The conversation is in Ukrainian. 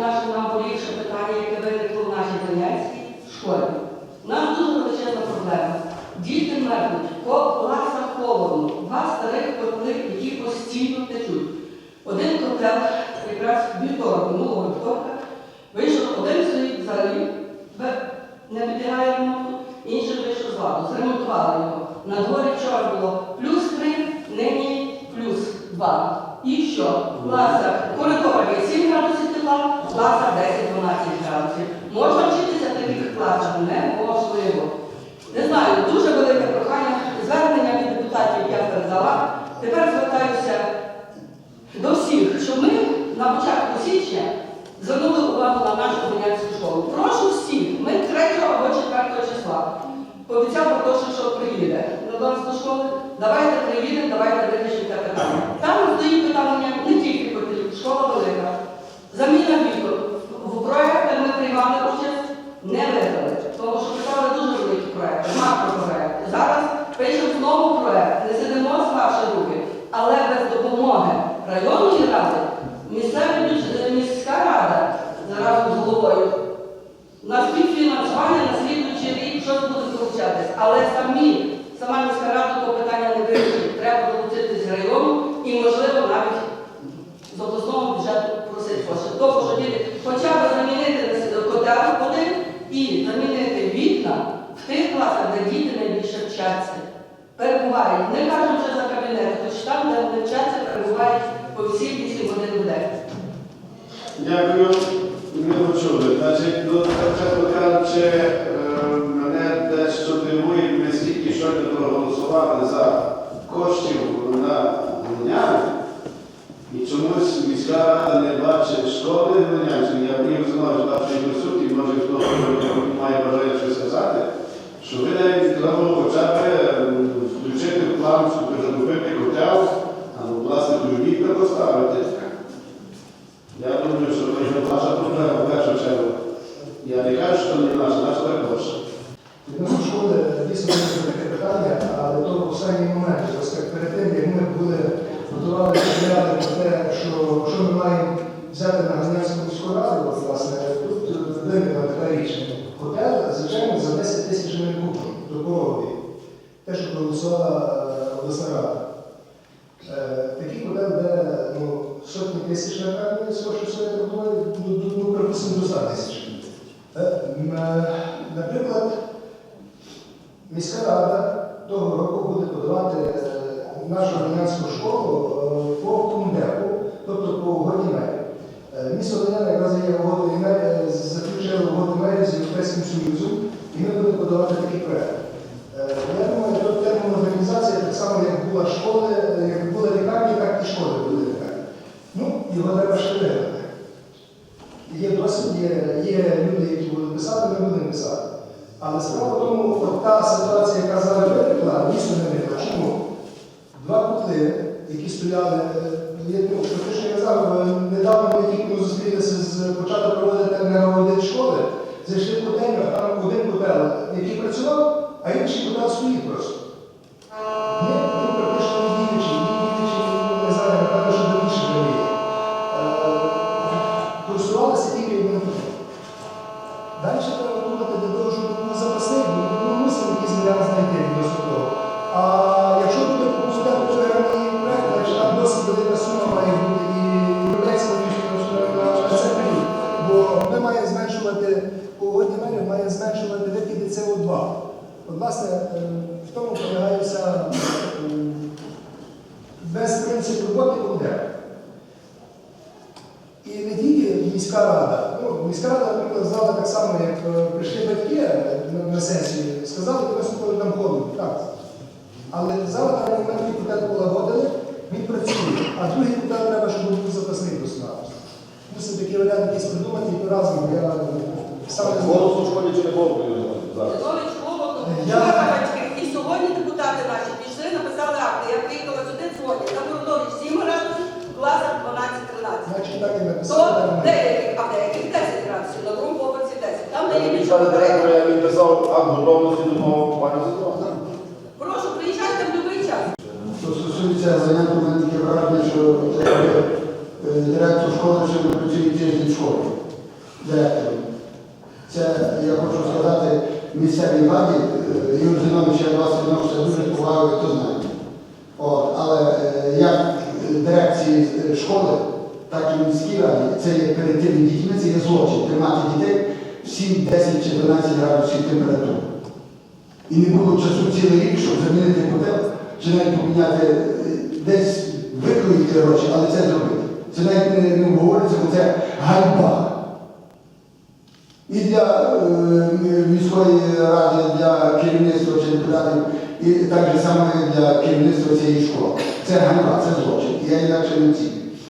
наше найболівше питання, яке виникло в нашій Донецькій школі. У нас дуже величезна проблема. Діти мерзнуть, класах холодно, два старих котли, які постійно течуть. Один котел, якраз вівторок, минулого вівторка, вийшов один стоїть взагалі, не підлягає ремонту, інший вийшов з ладу, зремонтували його. На дворі вчора було плюс три, нині плюс два. І що? В класах коридорі 7 градусів класах 10-12 градусів. Можна вчитися в таких класах? Неможливо. Не знаю, дуже велике прохання, звернення від депутатів я передала. Тепер звертаюся до всіх, щоб ми на початку січня звернули увагу на нашу Донецьку школу. Прошу всіх, ми 3 або 4 числа. Пообіцяв Бартошу, що приїде до школи. Давайте приїдемо, давайте вирішимо це питання. Там стоїть питання не тільки котлів, школа велика. Заміна вікон. В проєктах ми приймали участь, не виграли. Тому що писали дуже великі проекти, макропроекти. Зараз пишемо знову проект, не сидимо ваші руки, але без допомоги районної ради, місцевий бюджет, міська рада разом з головою на співфінансування на слідуючий рік щось буде залучатись. Але самі, сама міська рада то питання не вирішить. Треба долучитись району і, можливо, навіть з обласного бюджету просить кошти. Тобто, що діти хоча б замінити на с- котел один і замінити вікна в тих класах, де діти найбільше вчаться. Перебувають. Не кажемо вже за кабінет, хоч там, де вони вчаться, перебувають по всі 8 годин в день. Дякую. Ми почули. Значить, ну, чесно кажучи, е, мене дещо дивує, ми стільки щойно проголосували за коштів на Глиняни, і чомусь міська рада не бачить школи Глинянської. Я знаю, що нашої присутні, може хто має бажання щось сказати, що ви навіть хоча ем, включити в план, щоб купити котел, або власне вікна поставити. Я думаю, що це наша проблема в першу чергу. Я не кажу, що не наша, наша також. Відносно школи дійсно таке питання, але то в останній момент, перед тим, як ми були готували матеріали про те, що, ми маємо взяти на Ганянську міську раду, от, власне, тут виникла така річ. Готель, звичайно, за 10 тисяч ми купимо до пороги. Те, що проголосувала е, обласна рада. Е, Такий готель, де ну, сотні тисяч, того, що робили, ну, ну, ну, припустимо, до 100 тисяч. Е, Наприклад, міська рада того року буде подавати нашу громадянську школу по комдепу, тобто по угоді мерії. Місто Доняна якраз є угодою мерії, заключило угоду мерії з Європейським Союзом, і ми будемо подавати такий проект. Е, Я думаю, тут термін організація так само, як була школи, е, як були лікарні, так і школи були лікарні. Ну, його треба ще виграти. Є досвід, є, є люди, які будуть писати, ми будемо писати. Але справа в тому, от та ситуація, яка зараз виникла, дійсно не виникла. Чому? Два котли, які стояли, е, ну, фактично я казав, е, недавно ми тільки зустрілися з початку проводити енергоаудит школи, зайшли погодні мене має зменшувати викиди СО2. От, власне, е, в тому е, без принципу роботи буде. І не тільки міська рада. Ну, міська рада, наприклад, знала так само, як е, прийшли батьки е, на, сесію, сказали, що ми слухали там холодно. Так. Але на момент депутат полагодили, він працює, а другий депутат треба, щоб був запасний просто. Мусить такий варіант якийсь придумати і разом. Я Голос у школі чи не голос зараз? Школу, Я- вчора батьки, і сьогодні депутати наші пішли, написали акти. Я приїхала сюди сьогодні, на коридорі 7 градусів, в класах 12-13. Значить, так і То деяких, а деяких 10 градусів, на другому поверсі 10. Там де є більше. Пане директор, я він акт готовності до нового пані Зазова. Прошу, приїжджайте в будь-який час. Що стосується заняття, мене таке враження, що директор школи ще не працює тиждень в школі. Це я хочу сказати місцевій владі, е, Юрій Зінович, я вас відносно дуже повагою, хто знає. От, але е, як дирекції школи, так і міській раді, це є перед тими дітьми, це є злочин тримати дітей в 7, 10 чи 12 градусів температури. І не було часу цілий рік, щоб замінити котел, чи навіть поміняти е, десь викроїти гроші, але це зробити. Це навіть не обговорюється, бо це ганьба. І для е, міської ради, для керівництва чи і так само для керівництва цієї школи. Це ганьба, це злочин. Я інакше не ціню.